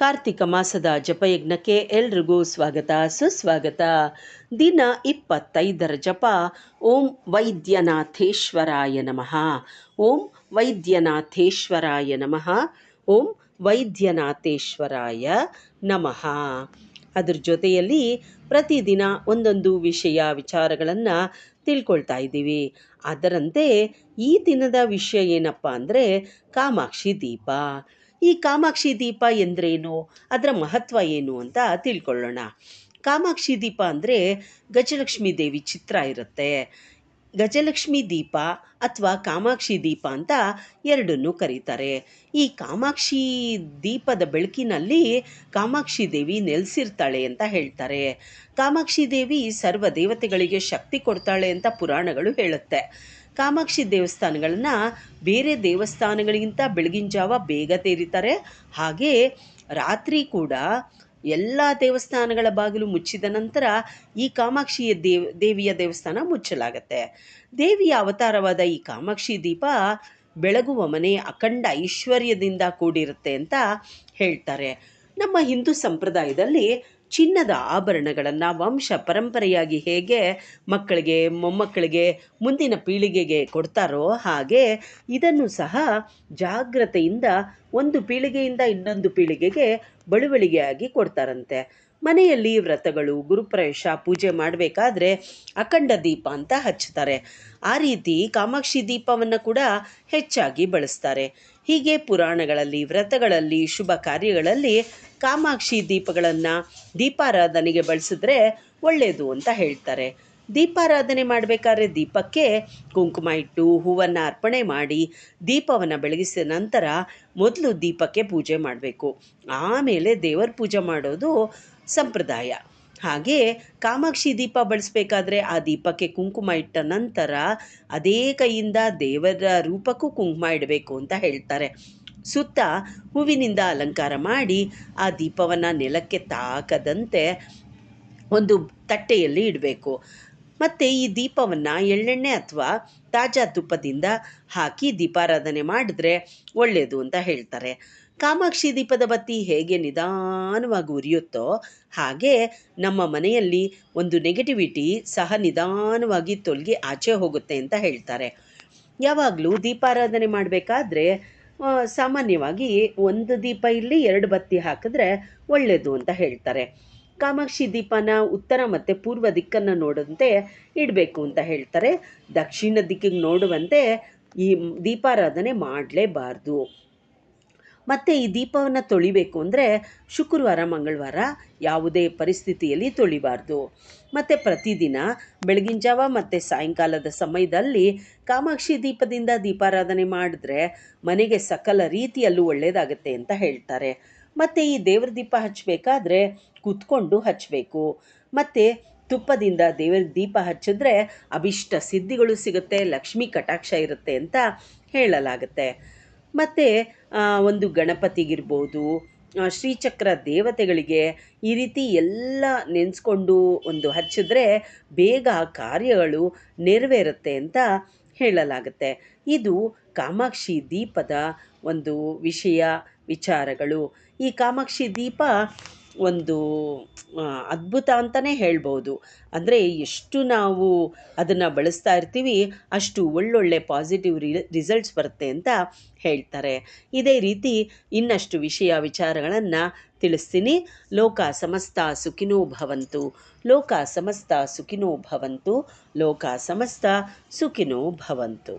ಕಾರ್ತಿಕ ಮಾಸದ ಜಪಯಜ್ಞಕ್ಕೆ ಎಲ್ರಿಗೂ ಸ್ವಾಗತ, ಸುಸ್ವಾಗತ. ದಿನ ಇಪ್ಪತ್ತೈದರ ಜಪ. ಓಂ ವೈದ್ಯನಾಥೇಶ್ವರಾಯ ನಮಃ. ಓಂ ವೈದ್ಯನಾಥೇಶ್ವರಾಯ ನಮಃ. ಓಂ ವೈದ್ಯನಾಥೇಶ್ವರಾಯ ನಮಃ. ಅದ್ರ ಜೊತೆಯಲ್ಲಿ ಪ್ರತಿದಿನ ಒಂದೊಂದು ವಿಷಯ, ವಿಚಾರಗಳನ್ನು ತಿಳ್ಕೊಳ್ತಾ ಇದ್ದೀವಿ. ಅದರಂತೆ ಈ ದಿನದ ವಿಷಯ ಏನಪ್ಪ ಅಂದರೆ ಕಾಮಾಕ್ಷಿ ದೀಪ. ಈ ಕಾಮಾಕ್ಷಿ ದೀಪ ಎಂದ್ರೇನು? ಅದರ ಮಹತ್ವ ಏನು ಅಂತ ತಿಳ್ಕೊಳ್ಳೋಣ. ಕಾಮಾಕ್ಷಿ ದೀಪ ಅಂದರೆ ಗಜಲಕ್ಷ್ಮೀ ದೇವಿ ಚಿತ್ರ ಇರುತ್ತೆ. ಗಜಲಕ್ಷ್ಮಿ ದೀಪ ಅಥವಾ ಕಾಮಾಕ್ಷಿ ದೀಪ ಅಂತ ಎರಡನ್ನೂ ಕರೀತಾರೆ. ಈ ಕಾಮಾಕ್ಷಿ ದೀಪದ ಬೆಳಕಿನಲ್ಲಿ ಕಾಮಾಕ್ಷಿ ದೇವಿ ನೆಲೆಸಿರ್ತಾಳೆ ಅಂತ ಹೇಳ್ತಾರೆ. ಕಾಮಾಕ್ಷಿ ದೇವಿ ಸರ್ವ ದೇವತೆಗಳಿಗೆ ಶಕ್ತಿ ಕೊಡ್ತಾಳೆ ಅಂತ ಪುರಾಣಗಳು ಹೇಳುತ್ತೆ. ಕಾಮಾಕ್ಷಿ ದೇವಸ್ಥಾನಗಳನ್ನ ಬೇರೆ ದೇವಸ್ಥಾನಗಳಿಗಿಂತ ಬೆಳಗಿನ ಜಾವ ಬೇಗ ತೆರೀತಾರೆ. ಹಾಗೆ ರಾತ್ರಿ ಕೂಡ ಎಲ್ಲ ದೇವಸ್ಥಾನಗಳ ಬಾಗಿಲು ಮುಚ್ಚಿದ ನಂತರ ಈ ಕಾಮಾಕ್ಷಿಯ ದೇವ್, ದೇವಿಯ ದೇವಸ್ಥಾನ ಮುಚ್ಚಲಾಗತ್ತೆ. ದೇವಿಯ ಅವತಾರವಾದ ಈ ಕಾಮಾಕ್ಷಿ ದೀಪ ಬೆಳಗುವ ಮನೆ ಅಖಂಡ ಐಶ್ವರ್ಯದಿಂದ ಕೂಡಿರುತ್ತೆ ಅಂತ ಹೇಳ್ತಾರೆ. ನಮ್ಮ ಹಿಂದೂ ಸಂಪ್ರದಾಯದಲ್ಲಿ ಚಿನ್ನದ ಆಭರಣಗಳನ್ನು ವಂಶ ಪರಂಪರೆಯಾಗಿ ಹೇಗೆ ಮಕ್ಕಳಿಗೆ, ಮೊಮ್ಮಕ್ಕಳಿಗೆ ಮುಂದಿನ ಪೀಳಿಗೆಗೆ ಕೊಡ್ತಾರೋ ಹಾಗೆ ಇದನ್ನು ಸಹ ಜಾಗ್ರತೆಯಿಂದ ಒಂದು ಪೀಳಿಗೆಯಿಂದ ಇನ್ನೊಂದು ಪೀಳಿಗೆಗೆ ಬಳುವಳಿಗೆಯಾಗಿ ಕೊಡ್ತಾರಂತೆ. ಮನೆಯಲ್ಲಿ ವ್ರತಗಳು, ಗುರುಪ್ರವೇಶ, ಪೂಜೆ ಮಾಡಬೇಕಾದ್ರೆ ಅಖಂಡ ದೀಪ ಅಂತ ಹಚ್ತಾರೆ ಆ ರೀತಿ ಕಾಮಾಕ್ಷಿ ದೀಪವನ್ನು ಕೂಡ ಹೆಚ್ಚಾಗಿ ಬಳಸ್ತಾರೆ. ಹೀಗೆ ಪುರಾಣಗಳಲ್ಲಿ, ವ್ರತಗಳಲ್ಲಿ, ಶುಭ ಕಾರ್ಯಗಳಲ್ಲಿ ಕಾಮಾಕ್ಷಿ ದೀಪಗಳನ್ನು ದೀಪಾರಾಧನೆಗೆ ಬಳಸಿದ್ರೆ ಒಳ್ಳೆಯದು ಅಂತ ಹೇಳ್ತಾರೆ. ದೀಪಾರಾಧನೆ ಮಾಡಬೇಕಾದ್ರೆ ದೀಪಕ್ಕೆ ಕುಂಕುಮ ಇಟ್ಟು ಹೂವನ್ನು ಅರ್ಪಣೆ ಮಾಡಿ ದೀಪವನ್ನು ಬೆಳಗಿಸಿದ ನಂತರ ಮೊದಲು ದೀಪಕ್ಕೆ ಪೂಜೆ ಮಾಡಬೇಕು. ಆಮೇಲೆ ದೇವರ ಪೂಜೆ ಮಾಡೋದು ಸಂಪ್ರದಾಯ. ಹಾಗೆ ಕಾಮಾಕ್ಷಿ ದೀಪ ಬಳಸಬೇಕಾದ್ರೆ ಆ ದೀಪಕ್ಕೆ ಕುಂಕುಮ ಇಟ್ಟ ನಂತರ ಅದೇ ಕೈಯಿಂದ ದೇವರ ರೂಪಕ್ಕೂ ಕುಂಕುಮ ಇಡಬೇಕು ಅಂತ ಹೇಳ್ತಾರೆ. ಸುತ್ತ ಹೂವಿನಿಂದ ಅಲಂಕಾರ ಮಾಡಿ ಆ ದೀಪವನ್ನು ನೆಲಕ್ಕೆ ತಾಕದಂತೆ ಒಂದು ತಟ್ಟೆಯಲ್ಲಿ ಇಡಬೇಕು. ಮತ್ತು ಈ ದೀಪವನ್ನು ಎಳ್ಳೆಣ್ಣೆ ಅಥವಾ ತಾಜಾ ತುಪ್ಪದಿಂದ ಹಾಕಿ ದೀಪಾರಾಧನೆ ಮಾಡಿದ್ರೆ ಒಳ್ಳೆಯದು ಅಂತ ಹೇಳ್ತಾರೆ. ಕಾಮಾಕ್ಷಿ ದೀಪದ ಬತ್ತಿ ಹೇಗೆ ನಿಧಾನವಾಗಿ ಉರಿಯುತ್ತೋ ಹಾಗೆ ನಮ್ಮ ಮನೆಯಲ್ಲಿ ಒಂದು ನೆಗೆಟಿವಿಟಿ ಸಹ ನಿಧಾನವಾಗಿ ತೊಲಗಿ ಆಚೆ ಹೋಗುತ್ತೆ ಅಂತ ಹೇಳ್ತಾರೆ. ಯಾವಾಗಲೂ ದೀಪಾರಾಧನೆ ಮಾಡಬೇಕಾದ್ರೆ ಸಾಮಾನ್ಯವಾಗಿ ಒಂದು ದೀಪ ಇಲ್ಲಿ ಎರಡು ಬತ್ತಿ ಹಾಕಿದ್ರೆ ಒಳ್ಳೆಯದು ಅಂತ ಹೇಳ್ತಾರೆ. ಕಾಮಾಕ್ಷಿ ದೀಪನ ಉತ್ತರ ಮತ್ತು ಪೂರ್ವ ದಿಕ್ಕನ್ನು ನೋಡುವಂತೆ ಇಡಬೇಕು ಅಂತ ಹೇಳ್ತಾರೆ. ದಕ್ಷಿಣ ದಿಕ್ಕಿಗೆ ನೋಡುವಂತೆ ಈ ದೀಪಾರಾಧನೆ ಮಾಡಲೇಬಾರ್ದು. ಮತ್ತು ಈ ದೀಪವನ್ನು ತೊಳಿಬೇಕು ಅಂದರೆ ಶುಕ್ರವಾರ, ಮಂಗಳವಾರ ಯಾವುದೇ ಪರಿಸ್ಥಿತಿಯಲ್ಲಿ ತೊಳಿಬಾರ್ದು. ಮತ್ತು ಪ್ರತಿದಿನ ಬೆಳಗಿನ ಜಾವ ಮತ್ತು ಸಾಯಂಕಾಲದ ಸಮಯದಲ್ಲಿ ಕಾಮಾಕ್ಷಿ ದೀಪದಿಂದ ದೀಪಾರಾಧನೆ ಮಾಡಿದ್ರೆ ಮನೆಗೆ ಸಕಲ ರೀತಿಯಲ್ಲೂ ಒಳ್ಳೆಯದಾಗುತ್ತೆ ಅಂತ ಹೇಳ್ತಾರೆ. ಮತ್ತು ಈ ದೇವ್ರ ದೀಪ ಹಚ್ಚಬೇಕಾದ್ರೆ ಕೂತ್ಕೊಂಡು ಹಚ್ಚಬೇಕು. ಮತ್ತು ತುಪ್ಪದಿಂದ ದೇವರ ದೀಪ ಹಚ್ಚಿದ್ರೆ ಅಭಿಷ್ಟ ಸಿದ್ಧಿಗಳು ಸಿಗುತ್ತೆ, ಲಕ್ಷ್ಮೀ ಕಟಾಕ್ಷ ಇರುತ್ತೆ ಅಂತ ಹೇಳಲಾಗುತ್ತೆ. ಮತ್ತು ಒಂದು ಗಣಪತಿಗಿರ್ಬೋದು ಶ್ರೀಚಕ್ರ ದೇವತೆಗಳಿಗೆ ಈ ರೀತಿ ಎಲ್ಲ ನೆನೆಸ್ಕೊಂಡು ಒಂದು ಹಚ್ಚಿದ್ರೆ ಬೇಗ ಕಾರ್ಯಗಳು ನೆರವೇರುತ್ತೆ ಅಂತ ಹೇಳಲಾಗುತ್ತೆ. ಇದು ಕಾಮಾಕ್ಷಿ ದೀಪದ ಒಂದು ವಿಷಯ, ವಿಚಾರಗಳು. ಈ ಕಾಮಾಕ್ಷಿ ದೀಪ ಒಂದು ಅದ್ಭುತ ಅಂತಲೇ ಹೇಳ್ಬೋದು. ಅಂದರೆ ಎಷ್ಟು ನಾವು ಅದನ್ನು ಬಳಸ್ತಾ ಇರ್ತೀವಿ, ಅಷ್ಟು ಒಳ್ಳೊಳ್ಳೆ ಪಾಸಿಟಿವ್ ರಿಸಲ್ಟ್ಸ್ ಬರುತ್ತೆ ಅಂತ ಹೇಳ್ತಾರೆ. ಇದೇ ರೀತಿ ಇನ್ನಷ್ಟು ವಿಷಯ ವಿಚಾರಗಳನ್ನು ತಿಳಿಸ್ತೀನಿ. ಲೋಕ ಸಮಸ್ತ ಸುಖಿನೋ ಭವಂತು, ಲೋಕ ಸಮಸ್ತ ಸುಖಿನೋ ಭವಂತು, ಲೋಕ ಸಮಸ್ತ ಸುಖಿನೋ ಭವಂತು.